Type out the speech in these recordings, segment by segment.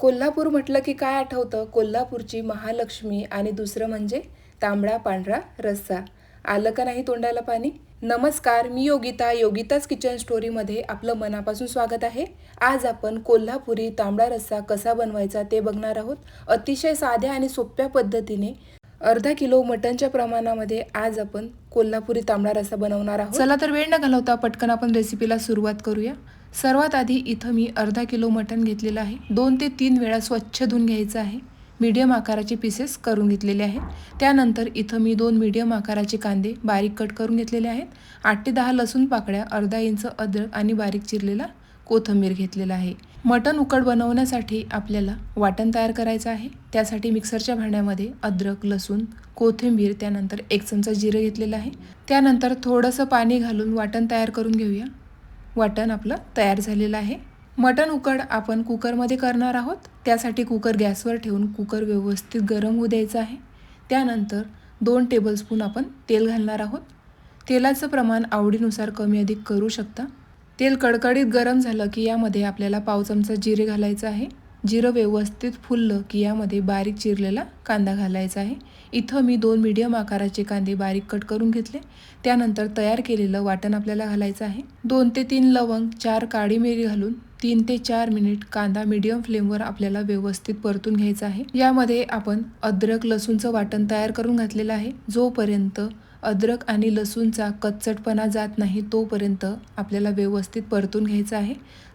कोल्हापूर म्हटलं की काय आठवतं? कोल्हापूरची महालक्ष्मी आणि दुसरं म्हणजे तांबडा पांढरा रस्सा. आलं का नाही तोंडाला पाणी? नमस्कार मी योगिता योगिताच किचन स्टोरीमध्ये आपलं मनापासून स्वागत आहे. आज आपण कोल्हापुरी तांबडा रस्सा कसा बनवायचा ते बघणार आहोत. अतिशय साध्या आणि सोप्या पद्धतीने अर्धा किलो मटनच्या प्रमाणामध्ये आज आपण कोल्हापुरी तांबडा रस्सा बनवणार आहोत. चला तर वेळ न घालवता पटकन आपण रेसिपीला सुरुवात करूया. सर्वात आधी इथं मी अर्धा किलो मटण घेतलेलं आहे. दोन ते तीन वेळा स्वच्छ धुवून घ्यायचं आहे. मीडियम आकाराचे पीसेस करून घेतलेले आहेत. त्यानंतर इथं मी दोन मीडियम आकाराचे कांदे बारीक कट करून घेतलेले आहेत. आठ ते दहा लसूण पाकळ्या अर्धा इंच अद्रक आणि बारीक चिरलेला कोथिंबीर घेतलेला आहे. मटण उकड बनवण्यासाठी आपल्याला वाटण तयार करायचं आहे. त्यासाठी मिक्सरच्या भांड्यामध्ये अद्रक लसूण कोथिंबीर त्यानंतर एक चमचा जिरं घेतलेलं आहे. त्यानंतर थोडंसं पाणी घालून वाटण तयार करून घेऊया. वाटण आपलं तयार झालेलं आहे. मटण उकड आपण कुकरमध्ये करणार आहोत. त्यासाठी कुकर गॅसवर ठेवून कुकर व्यवस्थित गरम होऊ द्यायचं आहे. त्यानंतर दोन टेबलस्पून आपण तेल घालणार आहोत. तेलाचं प्रमाण आवडीनुसार कमी अधिक करू शकता. तेल कडकडीत गरम झालं की यामध्ये आपल्याला पाव चमचा जिरे घालायचं आहे. जिरं व्यवस्थित फुललं की यामध्ये बारीक चिरलेला कांदा घालायचा आहे. इथं मी दोन मीडियम आकाराचे कांदे बारीक कट करून घेतले. त्यानंतर तयार केलेलं वाटण आपल्याला घालायचं आहे. दोन ते तीन लवंग चार काळी मिरी घालून तीन ते चार मिनिट कांदा मीडियम फ्लेमवर आपल्याला व्यवस्थित परतून घ्यायचा आहे. यामध्ये आपण अद्रक लसूणचं वाटण तयार करून घातलेलं आहे. जोपर्यंत अद्रक आणि लसूणचा कच्चटपणा जात नाही तोपर्यंत आपल्याला व्यवस्थित परतून घ्यायचं आहे.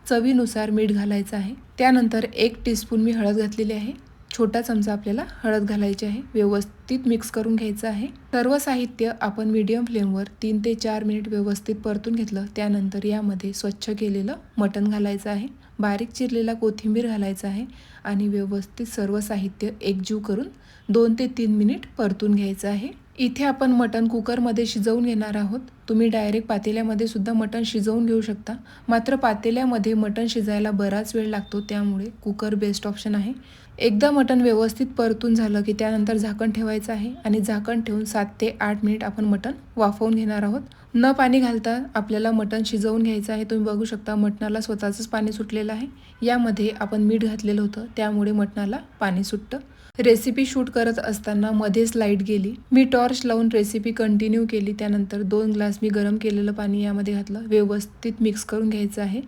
चवीनुसार मीठ घालायचं आहे. त्यानंतर एक टीस्पून मी हळद घातलेली आहे. छोटा चमचा आपल्याला हळद घालायची आहे. व्यवस्थित मिक्स करून घ्यायचं आहे. सर्व साहित्य आपण मीडियम फ्लेमवर तीन ते चार मिनिट व्यवस्थित परतून घेतलं. त्यानंतर यामध्ये स्वच्छ केलेलं मटण घालायचं आहे. बारीक चिरलेला कोथिंबीर घालायचा आहे आणि व्यवस्थित सर्व साहित्य एकजीव करून दोन ते तीन मिनिट परतून घ्यायचं आहे. इथे आपण मटण कुकरमध्ये शिजवून घेणार आहोत. तुम्ही डायरेक्ट पातेल्यामध्ये सुद्धा मटण शिजवून घेऊ शकता. मात्र पातेल्यामध्ये मटण शिजायला बराच वेळ लागतो त्यामुळे कुकर बेस्ट ऑप्शन आहे. एकदा मटण व्यवस्थित परतून झालं की त्यानंतर झाकण ठेवायचं आहे आणि झाकण ठेवून सात ते आठ मिनिट आपण मटण वाफवून घेणार आहोत. न पाणी घालता आपल्याला मटण शिजवून घ्यायचं आहे. तुम्ही बघू शकता मटणाला स्वतःचंच पाणी सुटलेलं आहे. यामध्ये आपण मीठ घातलेलं होतं त्यामुळे मटणाला पाणी सुटतं. रेसिपी शूट करत असताना मध्येच लाइट गेली. मी टॉर्च लावून रेसिपी कंटिन्यू केली. त्यानंतर दोन ग्लास मी गरम केलेलं पाणी यामध्ये घातलं. व्यवस्थित मिक्स करून घ्यायचं आहे.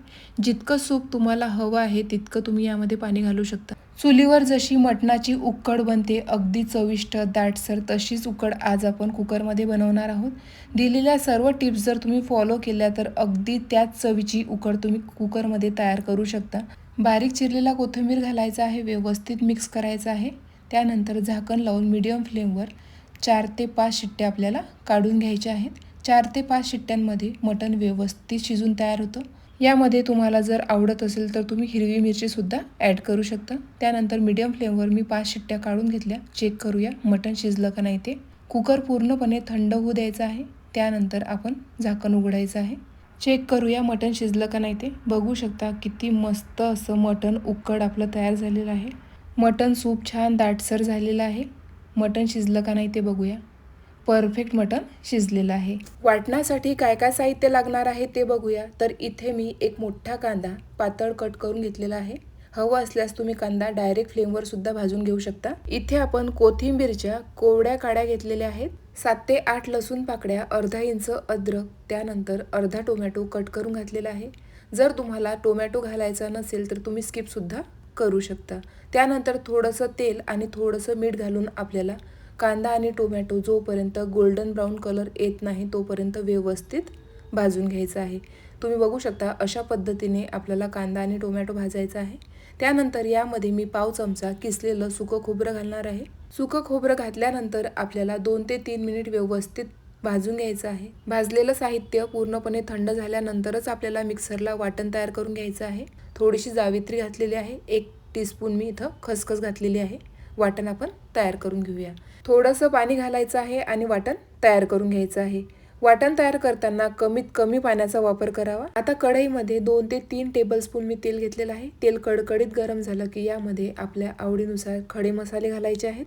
जितकं सूप तुम्हाला हवं आहे तितकं तुम्ही यामध्ये पाणी घालू शकता. चुलीवर जशी मटणाची उकड बनते अगदी चविष्ट दाटसर तशीच उकड आज आपण कुकरमध्ये बनवणार आहोत. दिलेल्या सर्व टिप्स जर तुम्ही फॉलो केल्या तर अगदी त्याच चवीची उकड तुम्ही कुकरमध्ये तयार करू शकता. बारीक चिरलेला कोथिंबीर घालायचा आहे व्यवस्थित मिक्स करायचा आहे. त्यानंतर झाकण लावून मीडियम फ्लेमवर चार ते पाच शिट्ट्या आपल्याला काढून घ्यायच्या आहेत. चार ते पाच शिट्ट्यांमध्ये मटण व्यवस्थित शिजून तयार होतं. यामध्ये तुम्हाला जर आवडत असेल तर तुम्ही हिरवी मिरचीसुद्धा ॲड करू शकता. त्यानंतर मीडियम फ्लेमवर मी पाच शिट्ट्या काढून घेतल्या. चेक करूया मटण शिजलं का नाही ते. कुकर पूर्णपणे थंड होऊ द्यायचं आहे. त्यानंतर आपण झाकण उघडायचं आहे. चेक करूया मटण शिजलं का नाही ते. बघू शकता किती मस्त असं मटण उकड आपलं तयार झालेलं आहे. मटण सूप छान दाटसर झालेलं आहे. मटण शिजलं का नाही ते बघूया. परफेक्ट मटण शिजलेलं आहे. वाटण्यासाठी काय काय साहित्य लागणार आहे ते बघूया. तर इथे मी एक मोठा कांदा पातळ कट करून घेतलेला आहे. हवं असल्यास तुम्ही कांदा डायरेक्ट फ्लेमवर सुद्धा भाजून घेऊ शकता. इथे आपण कोथिंबीरच्या कोवड्या काड्या घेतलेल्या आहेत. सात ते आठ लसूण पाकड्या अर्धा इंच अद्रक त्यानंतर अर्धा टोमॅटो कट करून घातलेला आहे. जर तुम्हाला टोमॅटो घालायचा नसेल तर तुम्ही स्किपसुद्धा करू शकता. त्यानंतर थोडंसं तेल आणि थोडंसं मीठ घालून आपल्याला कांदा आणि टोमॅटो जोपर्यंत गोल्डन ब्राऊन कलर येत नाही तोपर्यंत व्यवस्थित भाजून घ्यायचं आहे. तुम्ही बघू शकता अशा पद्धतीने आपल्याला कांदा आणि टोमॅटो भाजायचा आहे. त्यानंतर यामध्ये मी पाव चमचा किसलेलं सुकं खोबरं घालणार आहे. सुकं खोबरं घातल्यानंतर आपल्याला दोन ते तीन मिनिट व्यवस्थित भाजून घ्यायचं आहे. भाजलेलं साहित्य पूर्णपणे थंड झाल्यानंतरच आपल्याला मिक्सरला वाटण तयार करून घ्यायचं आहे. थोडीशी जावित्री घातलेली आहे. एक टीस्पून मी इथं खसखस घातलेली आहे. वाटण आपण तयार करून घेऊया. थोडंसं पाणी घालायचं आहे आणि वाटण तयार करून घ्यायचं आहे. वाटण तयार करताना कमीत कमी पाण्याचा वापर करावा. आता कढईमध्ये दोन ते तीन टेबलस्पून मी तेल घेतलेलं आहे. तेल कडकडीत गरम झालं की यामध्ये आपल्या आवडीनुसार खडे मसाले घालायचे आहेत.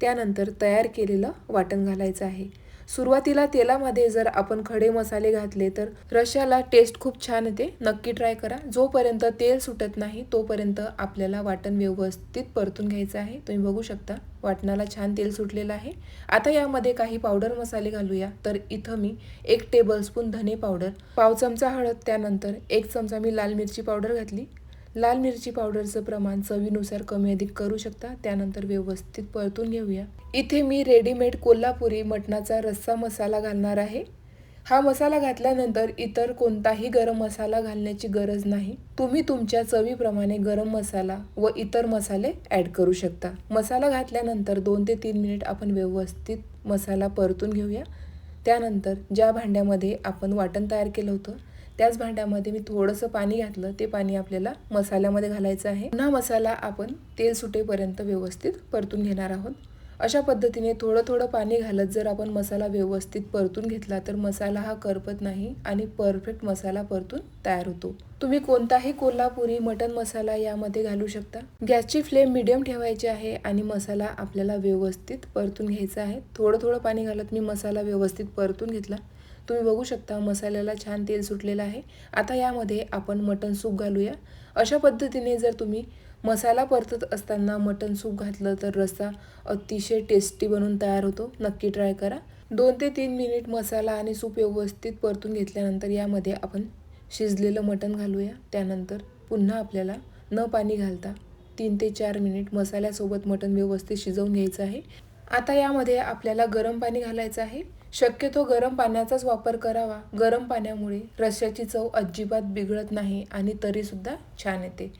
त्यानंतर तयार केलेलं वाटण घालायचं आहे. सुरुवातीला तेलामध्ये जर आपण खडे मसाले घातले तर रश्याला टेस्ट खूप छान येते. नक्की ट्राय करा. जोपर्यंत तेल सुटत नाही तोपर्यंत आपल्याला वाटण व्यवस्थित परतून घ्यायचं आहे. तुम्ही बघू शकता वाटणाला छान तेल सुटलेलं आहे. आता यामध्ये काही पावडर मसाले घालूया. तर इथं मी एक टेबलस्पून धने पावडर पाव चमचा हळद त्यानंतर एक चमचा मी लाल मिरची पावडर घातली. लाल मिरची पावडरचं प्रमाण चवीनुसार कमी अधिक करू शकता. त्यानंतर व्यवस्थित परतून घेऊया. इथे मी रेडीमेड कोल्हापुरी मटणाचा रस्सा मसाला घालणार आहे. हा मसाला घातल्यानंतर इतर कोणताही गरम मसाला घालण्याची गरज नाही. तुम्ही तुमच्या चवीप्रमाणे गरम मसाला व इतर मसाले ॲड करू शकता. मसाला घातल्यानंतर दोन ते तीन मिनिट आपण व्यवस्थित मसाला परतून घेऊया. त्यानंतर ज्या भांड्यामध्ये आपण वाटण तयार केलं होतं त्याच भांड्यामध्ये मी थोडंसं पाणी घातलं. ते पाणी आपल्याला मसाल्यामध्ये घालायचं आहे. पुन्हा मसाला आपण तेल सुटेपर्यंत व्यवस्थित परतून घेणार आहोत. अशा पद्धतीने थोडं थोडं पाणी घालत जर आपण मसाला व्यवस्थित परतून घेतला तर मसाला हा करपत नाही आणि परफेक्ट मसाला परतून तयार होतो. तुम्ही कोणताही कोल्हापुरी मटन मसाला यामध्ये घालू शकता. गॅसची फ्लेम मिडियम ठेवायची आहे आणि मसाला आपल्याला व्यवस्थित परतून घ्यायचा आहे. थोडं थोडं पाणी घालत मी मसाला व्यवस्थित परतून घेतला. तुम्ही बघू शकता मसाल्याला छान तेल सुटलेलं आहे. आता यामध्ये आपण मटन सूप घालूया. अशा पद्धतीने जर तुम्ही मसाला परतत असताना मटन सूप घातलं तर रस्सा अतिशय टेस्टी बनून तयार होतो. नक्की ट्राय करा. दोन ते तीन मिनिट मसाला आणि सूप व्यवस्थित परतून घेतल्यानंतर यामध्ये आपण शिजलेलं मटण घालूया. त्यानंतर पुन्हा आपल्याला न पाणी घालता तीन ते चार मिनिट मसाल्यासोबत मटण व्यवस्थित शिजवून घ्यायचं आहे. आता यामध्ये आपल्याला गरम पाणी घालायचं आहे. शक्यतो गरम पाण्याचाच वापर करावा. गरम पाण्यामुळे रश्श्याची चव अजिबात बिघडत नाही आणि तरीसुद्धा छान येते.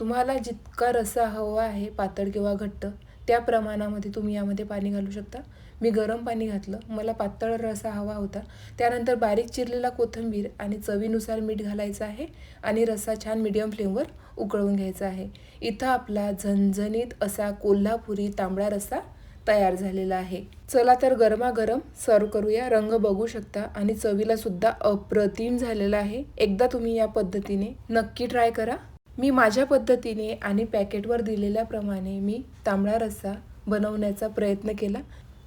तुम्हाला जितका रस्सा हवा आहे पातळ किंवा घट्ट त्या प्रमाणामध्ये तुम्ही यामध्ये पाणी घालू शकता. मी गरम पाणी घातलं मला पातळ रसा हवा होता. त्यानंतर बारीक चिरलेला कोथिंबीर आणि चवीनुसार मीठ घालायचं आहे आणि रस्सा छान मीडियम फ्लेमवर उकळून घ्यायचा आहे. इथं आपला झणझणीत असा कोल्हापुरी तांबडा रस्सा तयार झालेला आहे. चला तर गरमागरम सर्व करूया. रंग बघू शकता आणि चवीला सुद्धा अप्रतिम झालेला आहे. एकदा तुम्ही या पद्धतीने नक्की ट्राय करा. मी माझ्या पद्धतीने आणि पॅकेटवर दिलेल्याप्रमाणे मी तांबडा रस्सा बनवण्याचा प्रयत्न केला.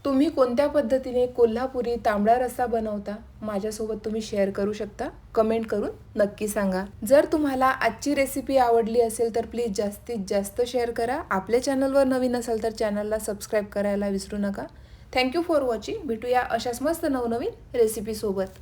तुम्ही कोणत्या पद्धतीने कोल्हापुरी तांबडा रस्सा बनवता? माझ्यासोबत तुम्ही शेअर करू शकता. कमेंट करून नक्की सांगा. जर तुम्हाला आजची रेसिपी आवडली असेल तर प्लीज जास्तीत जास्त शेअर करा. आपल्या चॅनलवर नवीन असाल तर चॅनलला सबस्क्राईब करायला विसरू नका. थँक्यू फॉर वॉचिंग भेटूया अशाच मस्त नवनवीन रेसिपीसोबत